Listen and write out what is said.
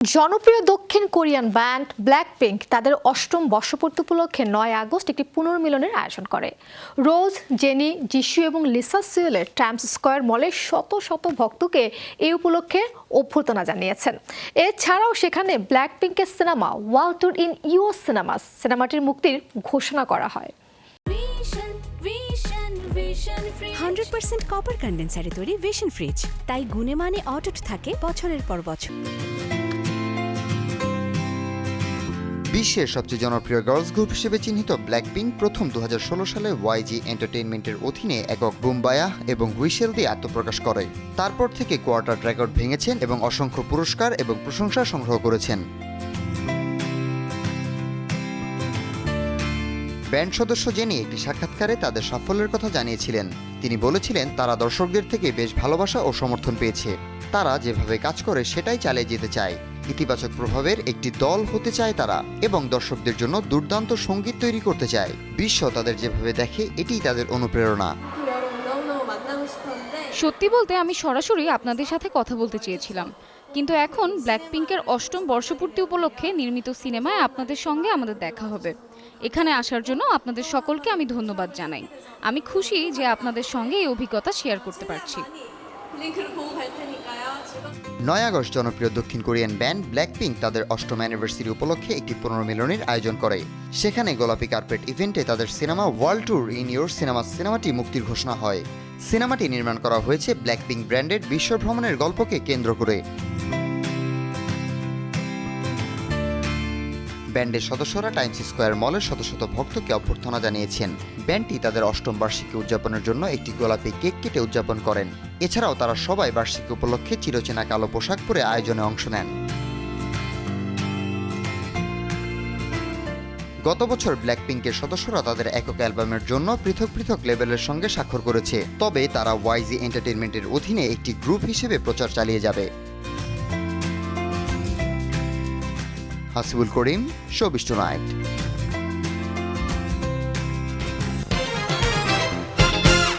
জনপ্রিয় দক্ষিণ Korean band black pink তাদের অষ্টম বর্ষপূর্তি উপলক্ষে নয় আগস্ট একটি পুনর্মিলনের আয়োজন করে। রোজ জেনি যিশু এবং লিসা সিওলের ট্রাম্পস স্কোয়ার মলে শত শত ভক্তকে এই উপলক্ষে অভ্যর্থনা জানিয়েছেন। এছাড়াও সেখানে ব্ল্যাক পিঙ্কের cinema world tour in you cinemas সিনেমাটির মুক্তির ঘোষণা করা হয়. হান্ড্রেড পার্সেন্ট কপার কন্ডেন্সারে তৈরি ভিশন ফ্রিজ তাই গুণে মানে অটুট থাকে বছরের পর বছর। বিশ্বের সবচেয়ে জনপ্রিয় গার্লস গ্রুপ হিসেবে চিহ্নিত ব্ল্যাক ব্ল্যাকপিঙ্ক প্রথম দু হাজার ষোলো সালে ওয়াইজি এন্টারটেইনমেন্টের অধীনে একক বুম্বায়া এবং হুইসেল দিয়ে আত্মপ্রকাশ করে। তারপর থেকে কোয়ার্টার রেকর্ড ভেঙেছেন এবং অসংখ্য পুরস্কার এবং প্রশংসা সংগ্রহ করেছেন। ব্যান্ড সদস্য জেনি একটি সাক্ষাৎকারে তাদের সাফল্যের কথা জানিয়েছিলেন। তিনি বলেছিলেন, তারা দর্শকদের থেকে বেশ ভালোবাসা ও সমর্থন পেয়েছে। তারা যেভাবে কাজ করে, সেটাই চালিয়ে যেতে চায়। ইতিবাচক প্রভাবের একটি দল হতে চায় তারা এবং দর্শকদের জন্য দুর্দান্ত সংগীত তৈরি করতে চায়। বিশ্ব তাদের যেভাবে দেখে, এটিই তাদের অনুপ্রেরণা। সত্যি বলতে আমি সরাসরি আপনাদের সাথে কথা বলতে চেয়েছিলাম। কিন্তু এখন ব্ল্যাক পিঙ্কের অষ্টম বর্ষপূর্তি উপলক্ষে নির্মিত সিনেমায় আপনাদের সঙ্গে আমাদের দেখা হবে। এখানে আসার জন্য আপনাদের সকলকে আমি ধন্যবাদ জানাই। আমি খুশি যে আপনাদের সঙ্গে এই অভিজ্ঞতা শেয়ার করতে পারছি। নয় আগস্ট জনপ্রিয় দক্ষিণ কোরিয়ান ব্যান্ড ব্ল্যাক পিঙ্ক তাদের অষ্টম অ্যানিভার্সারি উপলক্ষে একটি পুনর্মিলনীর আয়োজন করে। সেখানে গোলাপি কার্পেট ইভেন্টে তাদের cinema world tour in your cinema সিনেমাটি মুক্তির ঘোষণা হয়। সিনেমাটি নির্মাণ করা হয়েছে ব্ল্যাক পিঙ্ক ব্র্যান্ডের বিশ্বভ্রমণের গল্পকে কেন্দ্র করে। ব্যান্ডের সদস্যরা টাইমস স্কোয়ার মলের শত শত ভক্তকে অভ্যর্থনা জানিয়েছেন। ব্যান্ডটি তাদের অষ্টম বার্ষিকী উদযাপনের জন্য একটি গোলাপি কেক কেটে উদযাপন করেন। এছাড়াও তারা সবাই বার্ষিকী উপলক্ষে চিরচেনা কালো পোশাক পরে আয়োজনে অংশ নেন। গত বছর ব্ল্যাকপিঙ্কের সদস্যরা তাদের একক অ্যালবামের জন্য পৃথক পৃথক লেভেলের সঙ্গে স্বাক্ষর করেছে। তবে তারা ওয়াইজি এন্টারটেইনমেন্টের অধীনে একটি গ্রুপ হিসেবে প্রচার চালিয়ে যাবে। হাসিবুল করিম শোবিষ্ট নাইট।